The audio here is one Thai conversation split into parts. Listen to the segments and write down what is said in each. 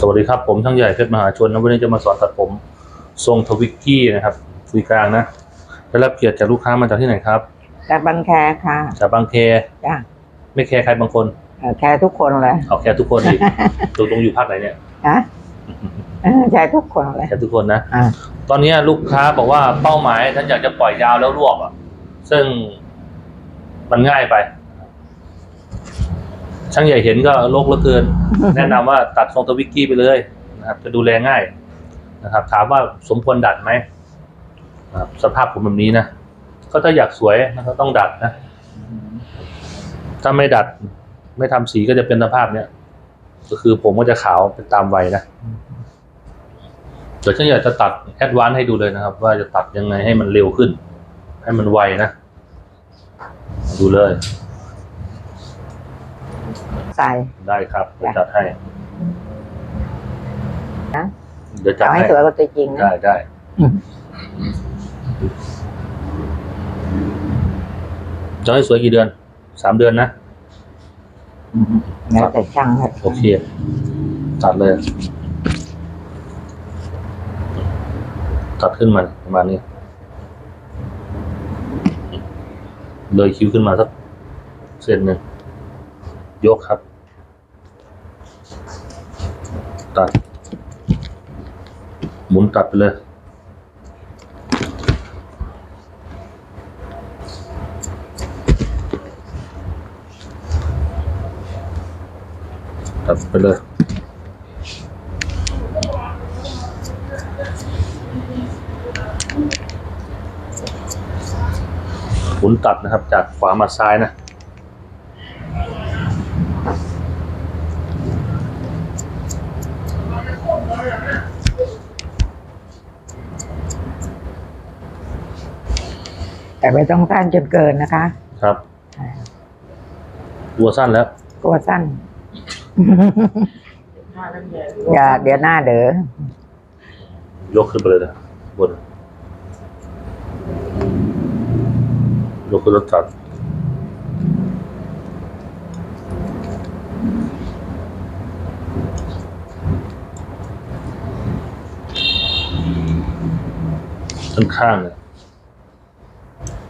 สวัสดีครับผมช่างใหญ่เพชรมหาชนนะวันนี้จะมาสอนตัดผมทรงทวิกกี้นะครับคุยกลางนะได้รับเกียรติจากลูกค้ามาจากที่ไหนครับจากบางแคค่ะจากบางแคจ้ะไม่แคร์ใครบางคนเอ่อแคร์ทุกคนเลยเอาแคร์ทุกคนดิตรงตรงอยู่ภาคไหนเนี่ยฮะเออแคร์ทุกคนเลยแคร์ทุกคนนะอ่าตอนนี้ลูกค้าบอกว่าเป้าหมายท่านอยากจะปล่อยยาวแล้วรวบอะซึ่งมันง่ายไป ช่างใหญ่เห็นก็โลกเหลือเกิน แนะนำว่าตัดทรงทวิกกี้ไปเลยนะครับ จะดูแลง่ายนะครับ ถามว่าสมควรดัดไหมนะครับสภาพผมแบบนี้นะก็ถ้าอยากสวยนะครับต้องดัดนะ ถ้าไม่ดัด ไม่ทำสีก็จะเป็นสภาพเนี้ยก็คือผมก็จะขาวเป็นตามวัยนะเดี๋ยวฉันอยากจะตัดแอดวานซ์ให้ดูเลยนะครับ ว่าจะตัดยังไงให้มันเร็วขึ้น ให้มันไวนะ ดูเลย ใส่ได้ครับเดี๋ยวจ้ะจัดให้นะเดี๋ยวจัดเอาให้ให้สวยกว่าตัวจริงนะ ได้ได้อืม จะให้สวยกี่เดือนสามเดือนนะ แล้วแต่ช่างครับโอเคตัดเลย ตัดขึ้นมาประมาณนี้เลยคิ้วขึ้นมาสักเส้นหนึ่งยกครับ ตัด หมุนตัดไปเลยตัดไปเลยหมุนตัดนะครับ จากขวามาซ้ายนะ แต่ไม่ต้องสั้นจนเกินนะคะครับตัวสั้นแล้ว กลัวสั้น อย่าเดี๋ยวหน้าเด้อยกขึ้นไปเลยนะบนยกขึ้นแล้วตัดด้านข้างเนี่ย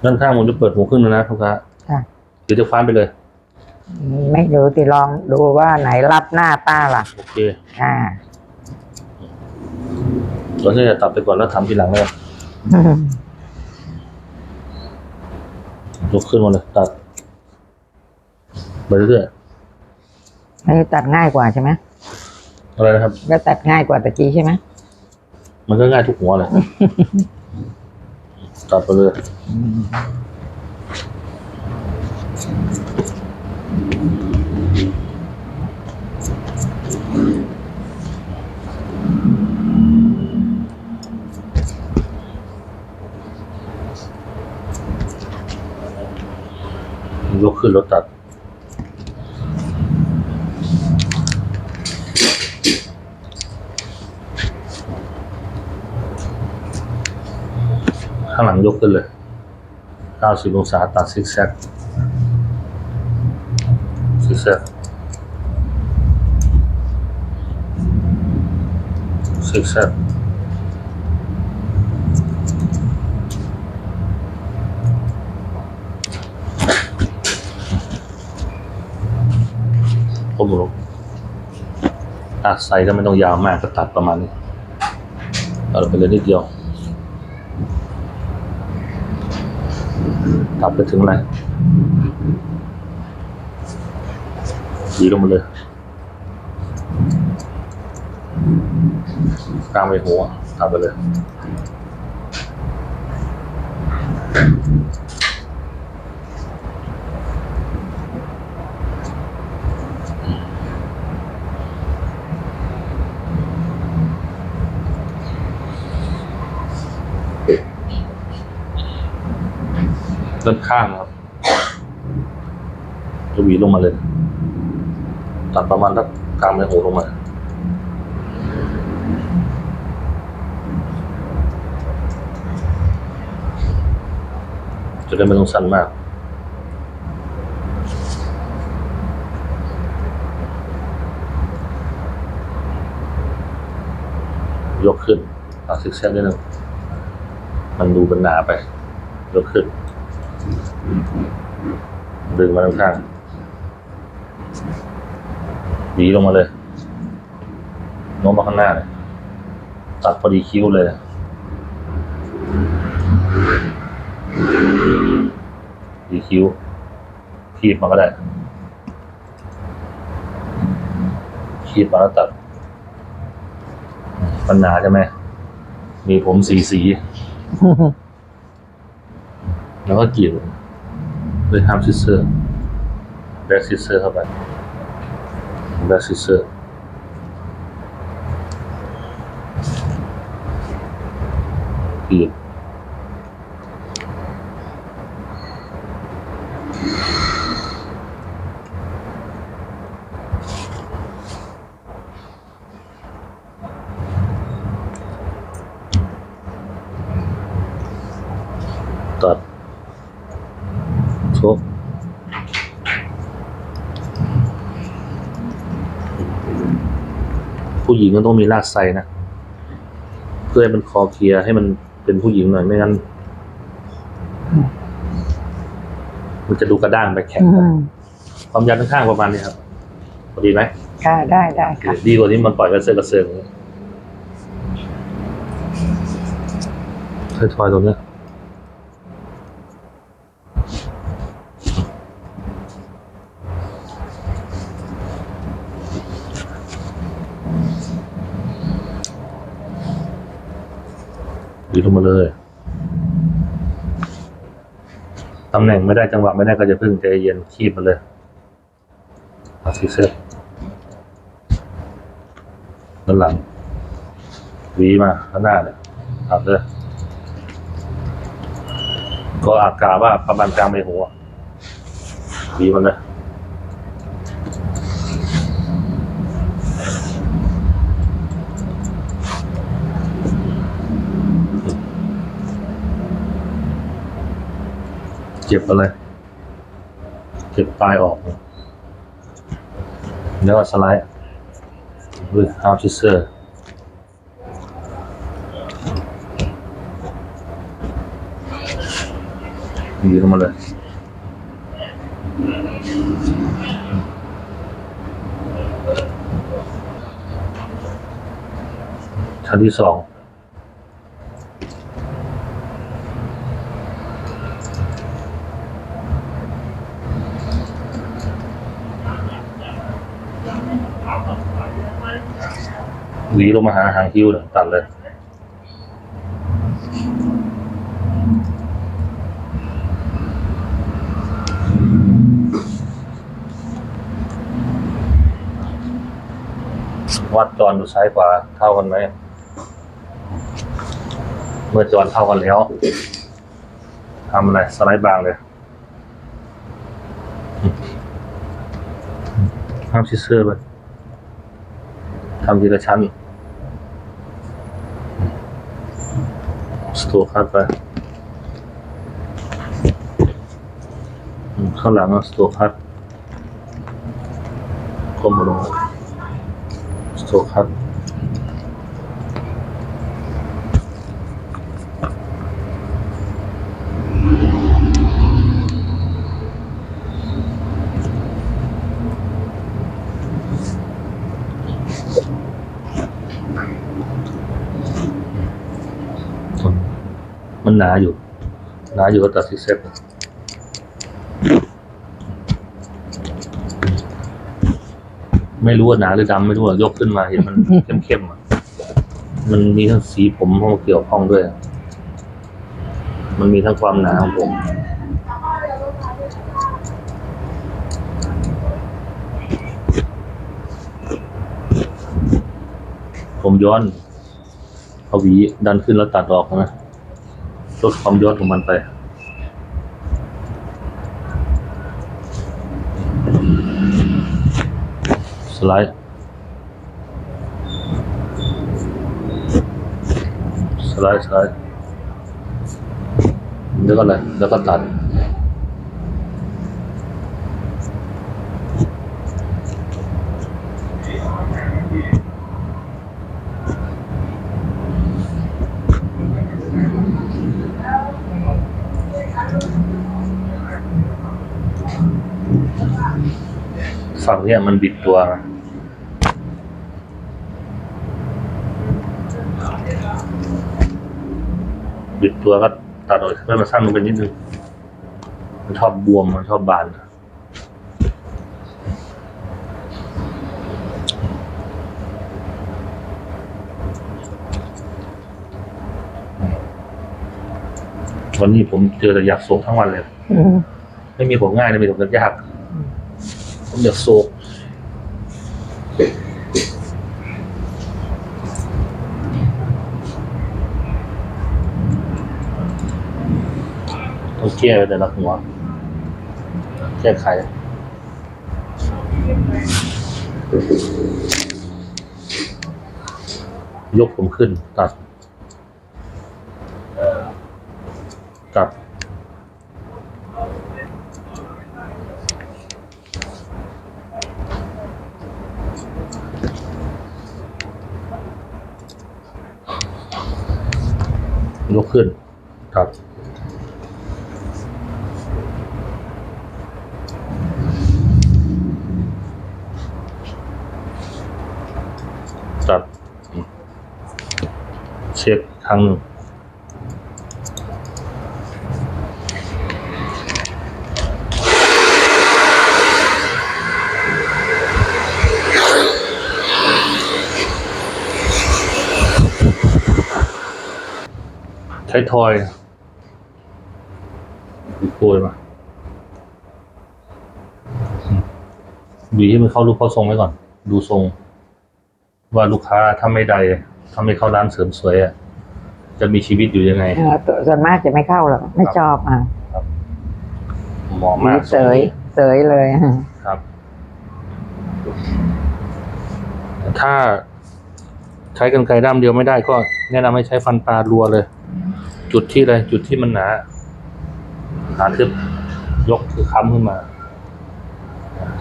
ด้านข้างผมจะเปิดหูขึ้นแล้วนะทุกค้าค่ะ เดี๋ยวจะคว้านไปเลย ไม่รู้ติลองดูว่าไหนรับหน้าป้าล่ะ โอเคอ่าเราจะตัดไปก่อนแล้วทำทีหลังเลยยกขึ้นมาเลยตัดไปเรื่อยอันนี้ตัดง่ายกว่าใช่ไหมๆอะไรนะครับ ก็ตัดง่ายกว่าตะกี้ใช่ไหม มันก็ง่ายทุกหัวเลย กลับไปเลยยกขึ้นรถตัด หลังยกขึ้นเลย 90 องศาตัดซิกแซกซิกแซกซิกแซกผมลงตัดใส่ก็ไม่ต้องยาวมากก็ตัดประมาณนี้ตัดไปเลยนิดเดียว ตัดไปถึงอะไรดีลงมาเลยกลางไปหัวตัดไปเลย ด้านข้างครับจะหวีลงมาเลย ตัดประมาณสักกลางใบหูลงมาจะได้ไม่ต้องสั้นมาก ยกขึ้นตัดซิกแซกนิดนึงมันดูเป็นหนาไป ยกขึ้น ดึงมาข้างๆหวีลงมาเลยโน้มมาข้างหน้าเลยตัดพอดีคิ้วเลยดีคิ้วคีบมาก็ได้คีบมาแล้วตัดปัญหาใช่ไหม มีผมสีสี แล้วก็กรีด ด้วยทำซิเซอร์แบ็กซิเซอร์เข้าไปแบ็กซิเซอร์กรีดตัดชกผู้ หญิงก็ต้องมีลากไซนะ เพื่อให้มันคอเคลียร์ให้มันเป็นผู้หญิงหน่อยไม่งั้น มันจะดูกระด้างไปแข็งไปอืมความยาวข้างๆประมาณนี้ครับพอดีไหมค่ะได้ได้ค่ะดีกว่าที่มันปล่อยกระเซาะกระเซิงทอยๆตรงเนี้ ยดีลงมาเลยตำแหน่งไม่ได้จังหวะไม่ได้ก็จะพึ่งใจเย็นคีบมาเลยอาซิเซอร์ด้านหลังวีมาข้างหน้าเนี่ยตัดเลยก็อากาศว่าประมาณกลางใบหัววีมันเลย เก็บอะไร เก็บปลายออก แล้วก็สไลด์ด้วยฮาวชิเซอร์ยีลงมาเลยชั้นที่สอง หวีลงมาหาหางคิ้วเนี่ยตัดเลย วัดจรดูซ้ายขวาเท่ากันไหม เมื่อจรเท่ากันแล้วทำอะไรสไลด์บางเลยห้ามชิเซอร์ไปทำทีละชั้น สโตคัดไปข้างหลังสโตคัดก้มลงสโตคัด มันหนาอยู่ หนาอยู่ก็ตัดซิกแซกไม่รู้ว่าหนาหรือดำไม่รู้อะยกขึ้นมาเห็นมันเข้มๆอะมันมีทั้งสีผมเข้ามาเกี่ยวข้องด้วย มันมีทั้งความหนาของผมผมย้อนเอาหวีดันขึ้นแล้วตัดออกนะ ลดความย้อนของมันไป สไลด์ สไลด์ สไลด์ เดี๋ยวก็อะไรแล้วก็ตัด อ ฝั่งเนี้ยมันบิดตัวนะบิดตัวก็ตัดออกให้มันสั้นลงไปนิดนึง มันชอบบวม มันชอบบานวันนี้ผมเจอแต่อยากโศกทั้งวันเลยอืมไม่มีผมง่ายเลยมีผมยาก ผมอยากโศกต้องแก้ไปแต่ละหัวแก้ไขยกผมขึ้นตัดตัด ยกขึ้นครับตัดเช็คครั้งหนึ่งใช้ ทอยดูโกยมาอืมบีให้มันเข้ารูปเข้าทรงไว้ก่อน ดูทรง ว่าลูกค้าถ้าไม่ใดถ้าไม่เข้าร้านเสริมสวยอะ จะมีชีวิตอยู่ยังไงเออตัวส่วนมากจะไม่เข้าหรอกไม่ชอบอะเหมาะมากเสยเสยเลยอะครับ ถ้าใช้กันไกรด้ามเดียวไม่ได้ก็แนะนำให้ใช้ฟันปลารัวเลย จุดที่อะไรจุดที่มันหนาหนาทึบยกคือค้ำขึ้นมา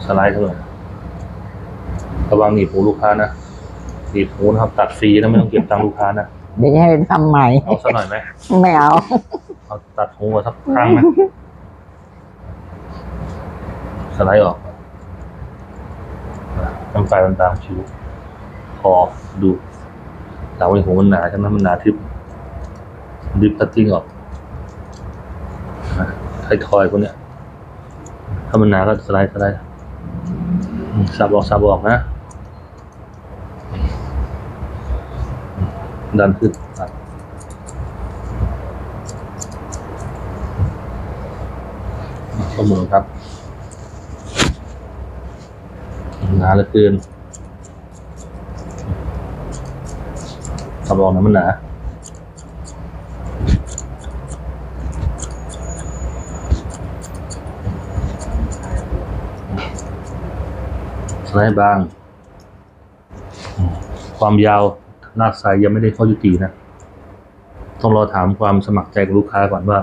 สไลด์เข้าไประวังหนีบหูลูกค้านะหนีบหูนะครับ ตัดฟรีนะไม่ต้องเก็บตังค์ลูกค้านะเดี๋ยวจะให้ไปทำใหม่ เอาสักหน่อยไหมไม่เอาเอาตัดหูมาสักข้างไหมสไลด์ออกน้ำไฟมันตามคิ้วคอดูหลังไว้หูมันหนาใช่ไหมมันหนาทึบ ดิบตัดทิ้งออกไทยทอยพวกเนี้ย ถ้ามันหนาก็สไลด์สไลด์สับออกสับออกนะ ดันขึ้นข้อมือครับ หนาเหลือเกินขับรองนะมันหนา อะไรบ้าง ความยาวลากสายยังไม่ได้ข้อยุตินะ ต้องรอถามความสมัครใจของลูกค้าก่อนว่า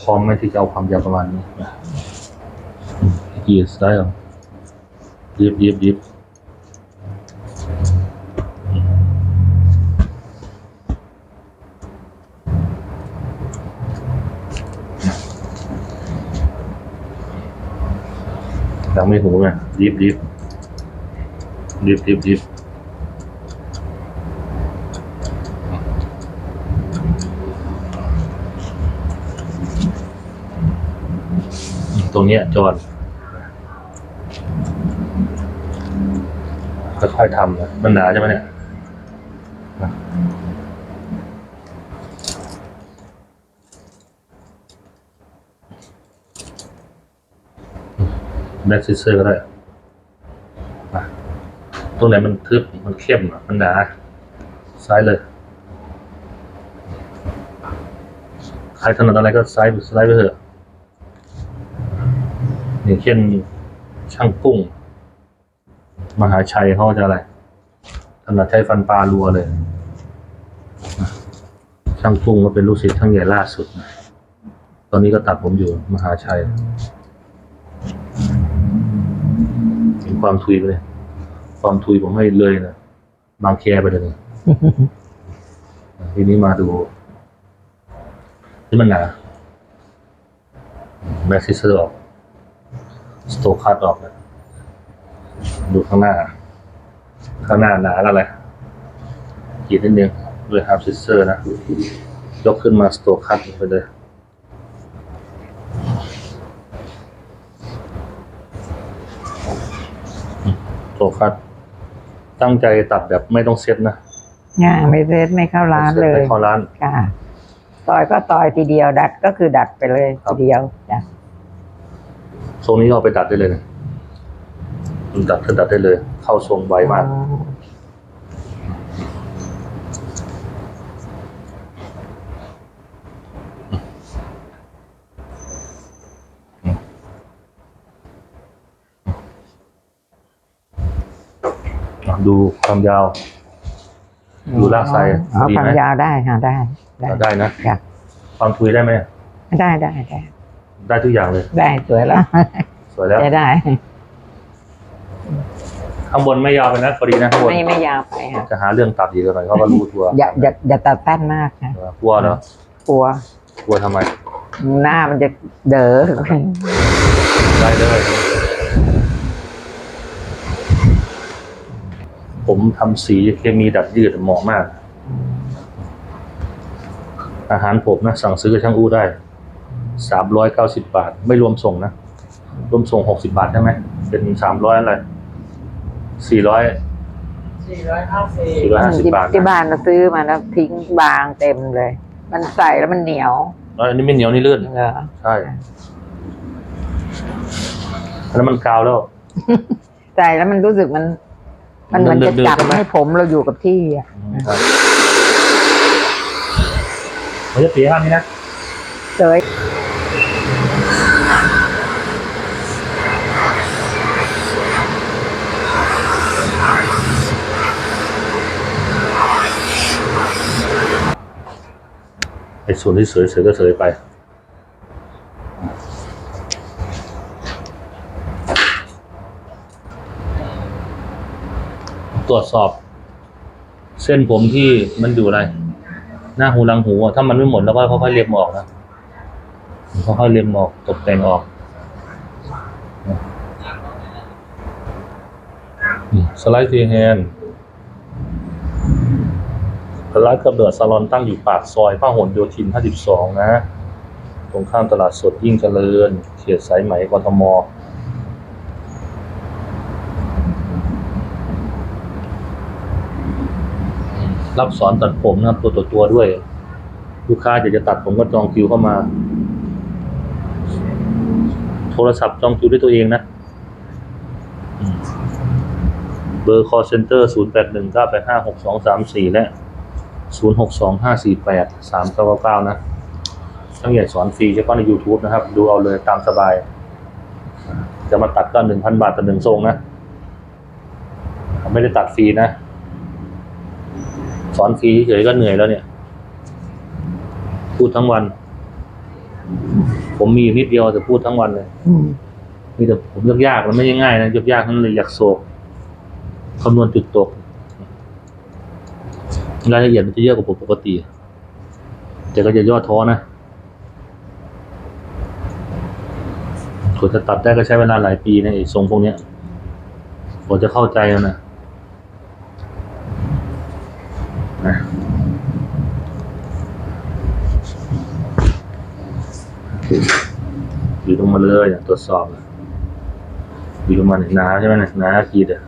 พร้อมไหมที่จะเอาความยาวประมาณนี้นะยีสได้หรอยิบยิบยิบ ไม่หูไงยิบยิบยิบยิบยิบตรงเนี้ยจอดค่อยๆทำนะมันหนาใช่ไหมเนี่ย แบ็กซิเซอร์ก็ได้ตรงไหนมันทึบมันเข้มมันหนาซ้ายเลย ใครถนัดอะไรก็ซ้ายสไลด์ไปเถอะอย่างเช่นช่างกุ้ง มหาชัยเขาจะอะไรถนัดใช้ฟันปลารัวเลย ช่างกุ้งก็เป็นลูกศิษย์ช่างใหญ่ล่าสุด ตอนนี้ก็ตัดผมอยู่มหาชัย ความทุยไปเลย ความทุยผมไม่เลยนะบางแคไปเลยนะทีนี้มาดูที่มันหนาแบ็กซิสเตอร์ออกสโตคัดออกนะดูข้างหน้า ข้างหน้าหนาแล้วเลยขีดนิดนึงด้วยฮาร์ปซิสเซอร์นะ ยกขึ้นมาสโตคัตไปเลย สโตคัตตั้งใจตัดแบบไม่ต้องเซ็ตนะง่ายไม่เซ็ตไม่เข้าร้านเลยไม่เข้าร้านค่ะต่อยก็ต่อยทีเดียวดัดก็คือดัดไปเลยครับทีเดียวจ้ะทรงนี้ก็เอาไปตัดได้เลยนะมันตัดก็ตัดได้เลย เข้าทรงไวมาก ดูความยาว ดูลากไซอ๋อดีความไหมยาวได้ค่ะได้ได้ ได้นะค่ะความทุยได้ไหมได้ได้ได้ได้ทุกอย่างเลย ได้สวยแล้วสวยแล้วได้ได้ข้างบนไม่ยาวไปนะพอดีนะข้างบนไม่ไม่ยาวไปค่ะจะหาเรื่องตัดอีกหน่อยเขาก็รู้ตัวอย่าอย่าอย่าตัดสั้นมากนะเออกลัวเนาะกลัวกลัวทำไม หน้ามันจะเด๋อได้เลย ผมทำสีเคมีดัดยืดเหมาะมาก อาหารผมนะ สั่งซื้อกับช่างอู้ได้สามร้อยเก้าสิบบาท ไม่รวมส่งนะ รวมส่งหกสิบาทใช่ไหม เป็นสามร้อยอะไรสี่ร้อยสี่ร้อยห้าสิบสี่ร้อยห้าสิบบาทที่นะบ้านเราซื้อมาแล้วทิ้งบางเต็มเลย มันใส่แล้วมันเหนียวแล้วอันนี้ไม่เหนียวนี่ลื่นเหรอใช่แล้วมันกาวแล้ว ใส่แล้วมันรู้สึกมัน มันเหมือนจะเดินๆจับใช่ไหมให้ผมเราอยู่กับที่อะครับมันจะเสียห้างนี้นะเจยไอ้ส่วนที่เสยเสยก็เสยไป ตรวจสอบ เส้นผมที่มันอยู่อะไร หน้าหูหลังหูถ้ามันไม่หมดแล้วก็ค่อยๆเล็มออกนะค่อยๆเล็มออกตกแต่งออกสไลด์ทีแฮนร้านกำเนิดซาลอนตั้งอยู่ปากซอยพหลโยธิน 52 นะ ตรงข้ามตลาดสดยิ่งเจริญ เขตสายไหมกทม รับสอนตัดผมนะครับ ตัวต่อตัวด้วย ลูกค้าอยากจะตัดผมก็จองคิวเข้ามา โทรศัพท์จองคิวด้วยตัวเองนะอืมเบอร์ call center 0 8 1 9 8 5 6 2 3 4 และ 0 6 2 5 4 8 3 9 9 9 นะทั้งใหญ่สอนฟรีเฉพาะใน YouTube นะครับ ดูเอาเลยตามสบาย จะมาตัดก็หนึ่งพันบาทต่อหนึ่งทรงนะ ไม่ได้ตัดฟรีนะ สอนฟรีเฉยๆก็เหนื่อยแล้วเนี่ย พูดทั้งวัน ผมมีนิดเดียวแต่พูดทั้งวันเลยมีแต่ผมยากๆแล้วไม่ง่ายนะยากๆทั้งนั้นเลยอยากโศกคำนวณจุดตกรายละเอียดมันจะเยอะกว่าผมปกติ แต่ก็จะย่อท้อนะกว่าจะตัดได้ก็ใช้เวลาหลายปีนะไอ้ทรงพวกเนี้ยกว่าจะเข้าใจแล้วนะ อยู่ลงมาเลยอะตรวจสอบอยู่ลงมาหนาใช่ไหมเนี่ยหนาขีดอะ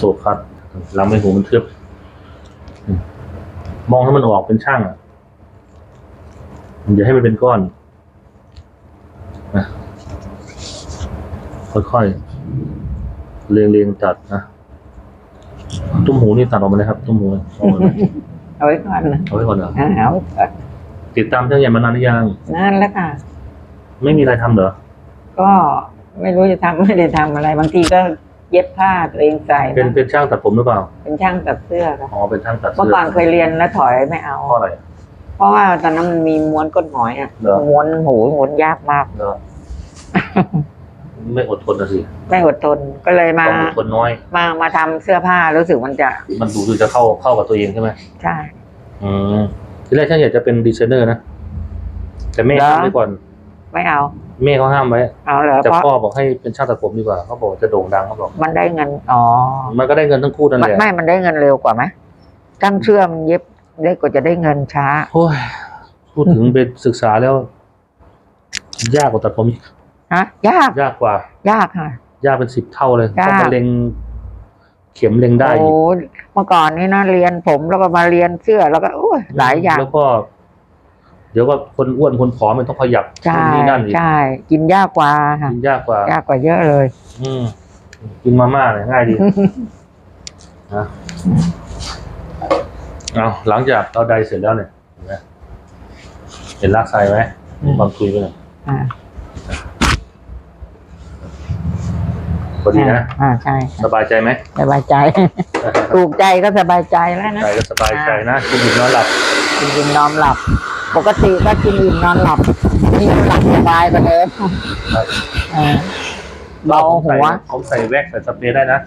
โตคัดลำไม่หูมันเทือบมมองให้มันออกเป็นช่างอะอย่าให้มันเป็นก้อนนะ ค่อยๆเรียงเรียงๆตัดนะตุ้มหูนี่ตัดออกมาเลยครับ ตุ้มหูเอาออกมาเลยเอาไว้ก่อนนะเอาไว้ก่อนเหรออ่าเอาไว้ก่อนติดตามเจ้าใหญ่มานานหรือยังนั่นแหล้วค่ะ ไม่มีอะไรทำเหรอก็ไม่รู้จะทำไม่ได้ทำอะไร บางทีก็เย็บผ้าตัวเองใส่เป็นนะเป็นช่างตัดผมหรือเปล่าเป็นช่างตัดเสื้อค่ะอ๋อเป็นช่างตัดเมื่อเสื้อก่อนเคยเรียนแล้วถอยไม่เอา เพราะอะไร เพราะว่าตอนนั้นมันมีม้วนก้นหอยอะเหรอ ม้วนหูม้วนยากมาก เหรอ ไม่อดทนนะสิไม่อดทนก็เลยมาต้องอดทนน้อย มามาทำเสื้อผ้ารู้สึกมันจะ มันดูดูจะเข้าเข้ากับตัวเองใช่ไหมใช่อืมทีแรกฉันอยากจะเป็นดีไซเนอร์นะแต่แม่เหรอห้ามไว้ก่อน ไม่เอาแม่เขาห้ามไว้เอาเหรอแต่เพราะพ่อบอกให้เป็นช่างตัดผมดีกว่าเขาบอกจะโด่งดังเขาบอก มันได้เงินอ๋อมันก็ได้เงินทั้งคู่นั่นมันแหละไม่มันได้เงินเร็วกว่าไหมตั้งเชื่อมนเย็บได้กว่าจะได้เงินช้าโอ้ยพูดถึงไปศึกษาแล้ว ยากกว่าตัดผมอีก ฮะยากยากกว่า ยากค่ะ ยากเป็นสิบเท่าเลยยาก ต้องมาเล็งเข็มเล็งได้อีกโอ้เมื่อก่อนนี่นะเรียนผมแล้วก็มาเรียนเสื้อแล้วก็โอ้ยหลายอย่างแล้วก็ เดี๋ยวว่าคนอ้วนคนผอมมันต้องขยับใช่นู่นนี่นั่นอีกใช่กินยากกว่าค่ะกินยากกว่า ยากกว่าเยอะเลย อืมกินมาม่าเนี่ยง่ายดี นะเอาหลังจากเราใดเสร็จแล้วเนี่ยเห็นไหมเห็นลากไซไหมอืม บางคุยไปหน่อย อ่า พอดีนะ อ่าใช่ค่ะสบายใจไหมสบายใจ ถูกใจก็สบายใจแล้วนะใจก็สบายใจนะกินอิ่มนอนหลับกินอิ่มนอนหลับ ปกติก็กินอิ่มนอนหลับนี่หลับสบายกว่าเดิมครับอ่าเบาหัวผมใส่แว็กใส่สเปรย์ได้นะ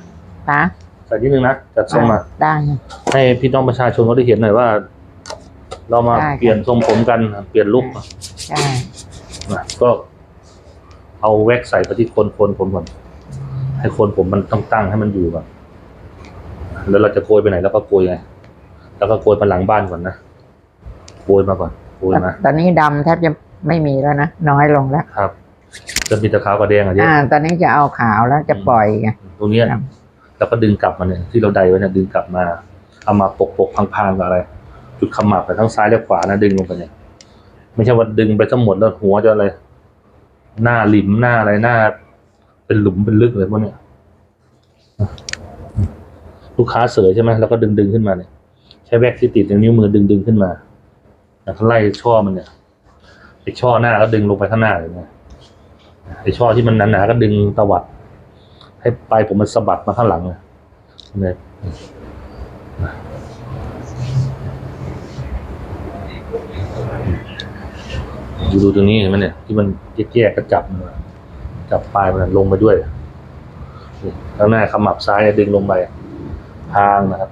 นะใส่นิดนึงนะจัดทรงมาได้ให้พี่น้องประชาชนเขาได้เห็นหน่อยว่า เรามาได้ครับเปลี่ยนทรงผมกันเปลี่ยนลุคใช่นะก็เอาแว็กใส่ไปที่โคนโคนผมก่อน ให้โคนผมมันต้องตั้งให้มันอยู่ก่อนแล้วเราจะโกยไปไหนแล้วก็โกยไง แล้วก็โกยมาหลังบ้านก่อนนะโกยมาก่อนโกยมาตอนนี้ดำแทบจะไม่มีแล้วนะน้อยลงแล้วครับ จะมีแตะขาวกับแดงอะเยอะอ่า ตอนนี้จะเอาขาวแล้วจะปล่อยไงตรงเนี้ยครับแล้วก็ดึงกลับมาเนี่ยที่เราใดไว้เนี่ยดึงกลับมา เอามาปกปกๆพังๆกับอะไร จุดขมับไปทั้งซ้ายและขวานะดึงลงไปเนี่ยไม่ใช่ว่าดึงไปทั้งหมดแล้วหัวจะอะไรหน้าหลิมหน้าอะไรหน้า เป็นหลุมเป็นลึกเลยพวกเนี้ยลูกค้าเสยใช่ไหมแล้วก็ดึงดึงขึ้นมาเนี่ยใช้แว็กที่ติดในนิ้วมือดึงดึงขึ้นมาแล้วก็ไล่ช่อมันเนี่ยไอช่อหน้าก็ดึงลงไปข้างหน้าเลยนะไอช่อที่มันหนาๆก็ดึงตวัด ให้ปลายผมมันสะบัดมาข้างหลังเลยเนี่ยดูดูตรงนี้เห็นไหมเนี่ยที่มันแยกๆก็จับมา จับปลายมันลงไปด้วยข้างหน้าขมับซ้ายเนี่ยดึงลงไปทางนะครับ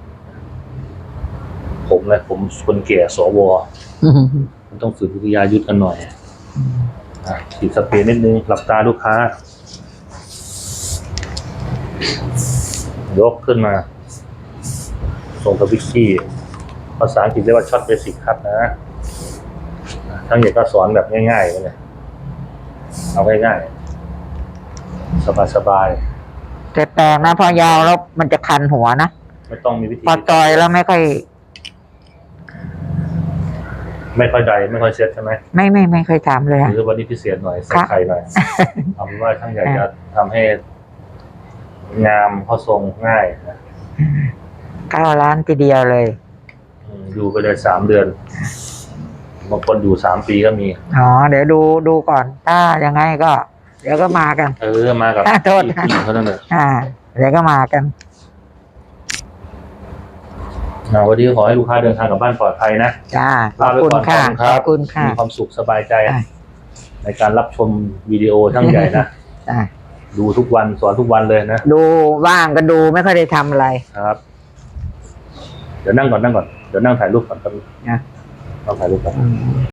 ผมเลยผมคนแก่สวมันต้องฝึกวิทยายุทธกันหน่อยฉีดสเปรย์นิดนึงหลับตาลูกค้า ยกขึ้นมา ส่งกับวิกกี้ภาษาอังกฤษเรียกว่าช็อตเบสิกคัทนะทั้งอย่ก็สอนแบบง่ายๆเลยเอาง่ายๆ สบายแต่แปลกนะพอยาวแล้วมันจะคันหัวนะๆไม่ต้องมีวิธีพอต่อยแล้วไม่ค่อย ไม่ค่อยใดไม่ค่อยเซ็ตใช่ไหมไม่ไม่ไม่ค่อยทำเลยหอะรือวันนี้พิเศษหน่อยใส่ครับไข่หน่อยเอาเป็นว่าช่างใหญ่จะทำให้ งามเข้าทรงง่ายนะเก้าล้านทีเดียวเลยอืมอยู่ไปเลยสามเดือนบางคนอยู่สามปีก็มี อ๋อ เดี๋ยวดูดูก่อน ถ้ายังไงก็ เดี๋ยวก็มากัน เออมากับโทษผู้หญิงเขานั่นแหละอ่า เดี๋ยวก็มากัน อ่าวันนี้ขอให้ลูกค้าเดินทางกลับบ้านปลอดภัยนะ จ้า ขอลาบไปคุณก่อนค่ะรับขอบคุณค่ะ มีความสุขสบายใจ อะ ในการรับชมวิดีโอช่างใหญ่นะ จ้าดูทุกวันสอนทุกวันเลยนะดูว่างก็ดูไม่ค่อยได้ทำอะไร ครับ เดี๋ยวนั่งก่อนนั่งก่อนเดี๋ยวนั่งถ่ายรูปก่อนครับนะนั่งถ่ายรูปก่อน อืม